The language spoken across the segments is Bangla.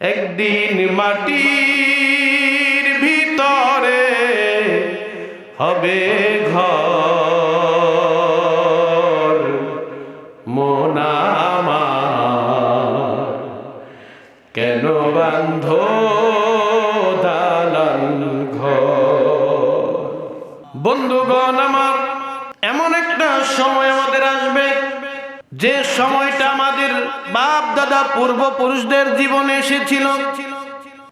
একদিন মাটির ভিতরে হবে ঘর। মোনামার কেন বান্ধ দালান ঘর? বন্ধুগণ আমার এমন একটা সময় আমাদের আসবে। যে সময়টা আমাদের বাপ, দাদা, পূর্বপুরুষদের জীবনে এসেছিল,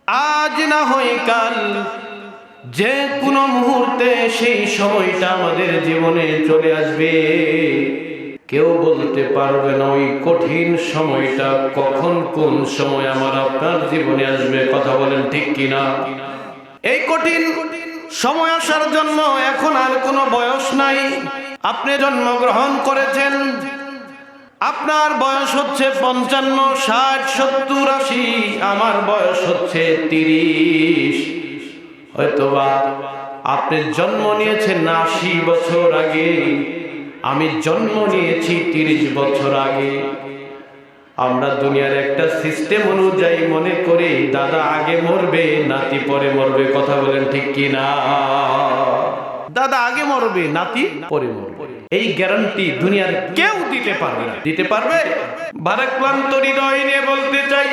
আজ না হয় কাল, যে কোনো মুহূর্তে সেই সময়টা আমাদের জীবনে চলে আসবে। কেউ বলতে পারবে না ওই কঠিন সময়টা কখন কোন সময় আমার আপনার জীবনে আসবে, কথা বলেন ঠিক কিনা? এই কঠিন সময় আসার জন্য এখন আর কোনো বয়স নাই। আপনি জন্মগ্রহণ করেছেন আপনার বয়স হচ্ছে পঞ্চান্ন, ষাট, সত্তর, আশি, আমার বয়স হচ্ছে তিরিশ। হয়তোবা আপনি জন্ম নিয়েছেন আশি বছর আগে, আমি জন্ম নিয়েছি তিরিশ বছর আগে। আমরা দুনিয়ার একটা সিস্টেম অনুযায়ী মনে করি, দাদা আগে মরবে, নাতি পরে মরবে, কথা বলেন ঠিক কি না দাদা আগে মরবে, নাতি পরে মরবে। এই গ্যারান্টি দুনিয়ার কেউ দিতে পারবে না। দিতে পারবে? ভারাক্রান্ত হৃদয় নিয়ে বলতে চাই,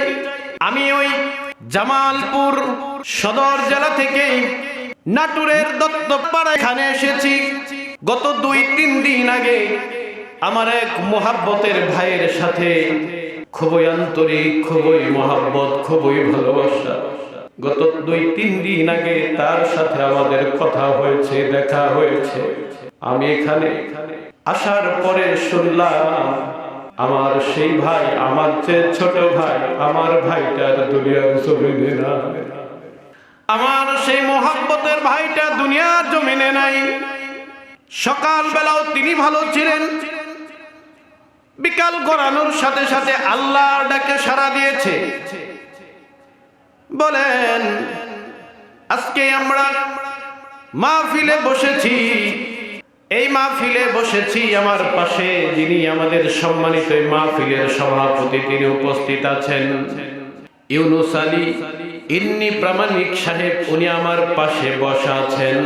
আমি ওই জামালপুর সদর জেলা থেকে নাটুরের দত্তপাড়া এখানে এসেছি। গত দুই, তিন দিন আগে আমার এক মোহাব্বতের ভাইয়ের সাথে খুবই আন্তরিক, খুবই মোহাব্বত, খুবই ভালোবাসা। গত দুই, তিন দিন আগে তার সাথে আমাদের কথা হয়েছে, দেখা হয়েছে। আমি এখানে আসার পরে শুনলাম, আমার সেই ভাই, আমার চেয়ে ছোট ভাই, আমার ভাইটার দুনিয়ার জমিনে না আমার সেই মোহাব্বতের ভাইটা দুনিয়ার জমিনে নাই। সকাল বেলাও তিনি ভালো ছিলেন। বিকাল গড়ানোর সাথে সাথে আল্লাহ ডাকে সাড়া দিয়েছে। বলেন, আজকে আমরা মাহফিলে বসেছি। এই মাহফিলে বসেছি আমার পাশে যিনি আমাদের সম্মানিত এই মাহফিলের সভাপতি, তিনি উপস্থিত আছেন। ইউনুস আলী ইন্নি প্রামাণিক সাহেব, উনি আমার পাশে বসা আছেন।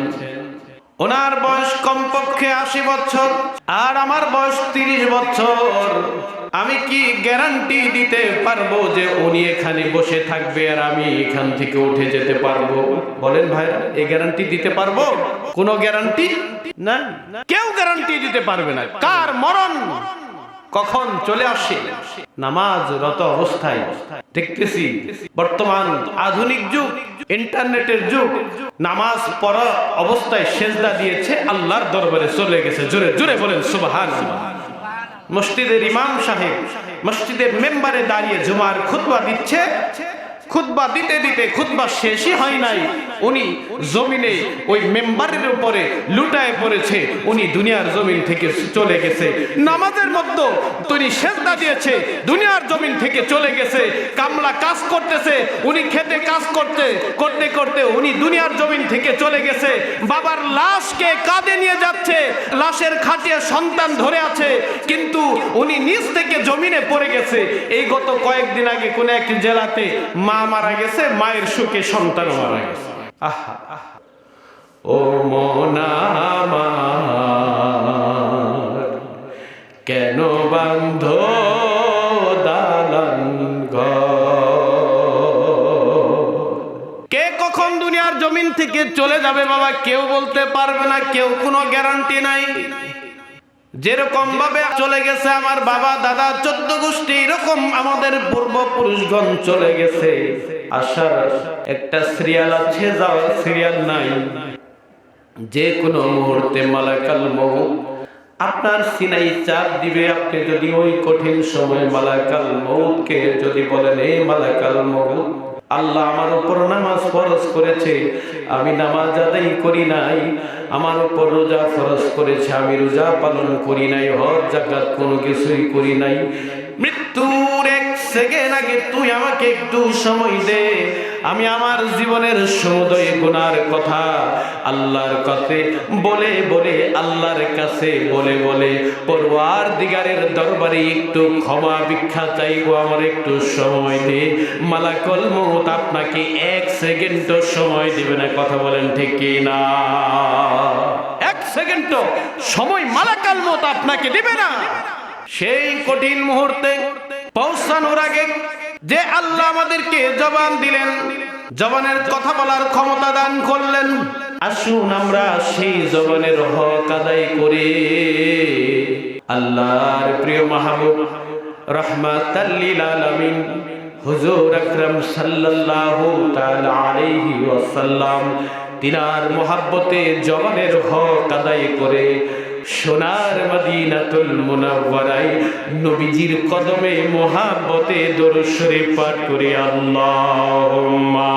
ওনার বয়স কমপক্ষে আশি বছর, আর আমার বয়স তিরিশ বছর। আমি কি গ্যারান্টি দিতে পারব যে উনি এখানে বসে থাকবে আর আমি এখান থেকে উঠে যেতে পারব? বলেন ভাইরা, এই গ্যারান্টি দিতে পারব? কোনো গ্যারান্টি? না? কেউ গ্যারান্টি দিতে পারবে না। কার মরণ? কখন চলে আসে? নামাজ রত অবস্থায়। দেখতেছি বর্তমান আধুনিক যুগ, ইন্টারনেটের যুগ। নামাজ পড়া অবস্থায় সেজদা দিয়েছে আল্লাহর দরবারে, চলে গেছে। জোরে জোরে বলেন সুবাহান মসজিদের ইমাম সাহেব, মসজিদের মেম্বারে দাঁড়িয়ে জুমার খুতবা দিচ্ছে। খুতবা দিতে দিতে খুতবা শেষই হয় নাই। উনি জমিনে ওই মেম্বারের উপরে লুটায় পড়েছে। উনি দুনিয়ার জমিন থেকে চলে গেছে। নামাজের মধ্যে তিনি সেজদা দিয়েছে। দুনিয়ার জমিন থেকে চলে গেছে। কামলা কাজ করতেছে। উনি খেতে কাজ করতে করতে করতে উনি দুনিয়ার জমিন থেকে চলে গেছে। বাবার লাশকে কাঁধে নিয়ে যাচ্ছে। লাশের খাটিয়ে সন্তান ধরে আছে, কিন্তু উনি নিজ থেকে জমিনে পড়ে গেছে এই গত কয়েকদিন আগে কোন এক জেলাতে মা মারা গেছে, মায়ের সুখে সন্তান মারা গেছে আহা আহা। ও মোনা দুনিয়ার জমিন থেকে চলে যাবে বাবা, কেউ বলতে পারবে না, কেউ কোনো গ্যারান্টি নাই। যেরকম ভাবে চলে গেছে আমার বাবা, দাদা, চোদ্দ গোষ্ঠী, এরকম আমাদের পূর্বপুরুষগণ চলে গেছে। আসার একটা সিরিয়াল আছে, যাওয়ার সিরিয়াল নাই। যে কোনো মুহূর্তে মালাকাল মৌ আপনার সিনাই চাপ দিবে, আপনি যদি ওই কঠিন সময় মালাকাল মৌকে যদি বলেন এই মালাকাল মৌ আল্লাহ আমার উপর নামাজ ফরজ করেছে। আমি নামাজ আদায় করি নাই। আমার উপর রোজা ফরজ করেছে। আমি রোজা পালন করি নাই। হজ, জাকাত কোনো কিছুই করি নাই। মৃত্যুর এক সেকেন্ড আগে তুই আমাকে একটু সময় দে? আমি আমার জীবনের সমুদয় গুনার কথা আল্লাহর কাছে বলে বলে, আল্লাহর কাছে বলে বলে পরওয়ার দিগারের দরবারে একটু ক্ষমা ভিক্ষা চাইব, আমার একটু সময় দে। মালাকল মত আপনাকে এক সেকেন্ড সময় দিবে না, কথা বলেন ঠিক না? এক সেকেন্ড সময় মালাকাল মত আপনাকে দিবে না। সেই কঠিন মুহূর্তে পৌঁছানোর আগে যে আল্লাহ আমাদেরকে জবান দিলেন, জবানের কথা বলার ক্ষমতা দান করলেন। আসুন আমরা সেই জবানের হক আদায় করি। আল্লাহর প্রিয় মাহবুব রহমাতাল্লিল আলামিন, হুজুর আকরাম সাল্লাল্লাহু তাআলা আলাইহি ওয়াসাল্লাম, তিনার মোহাব্বতে জবানের হক আদায় করে সোনার মদিনাতুল মুনাওয়ারায় নবীজির কদমে মোহাব্বতে দরুদ শরীফ পাঠ করে আল্লাহুম্মা।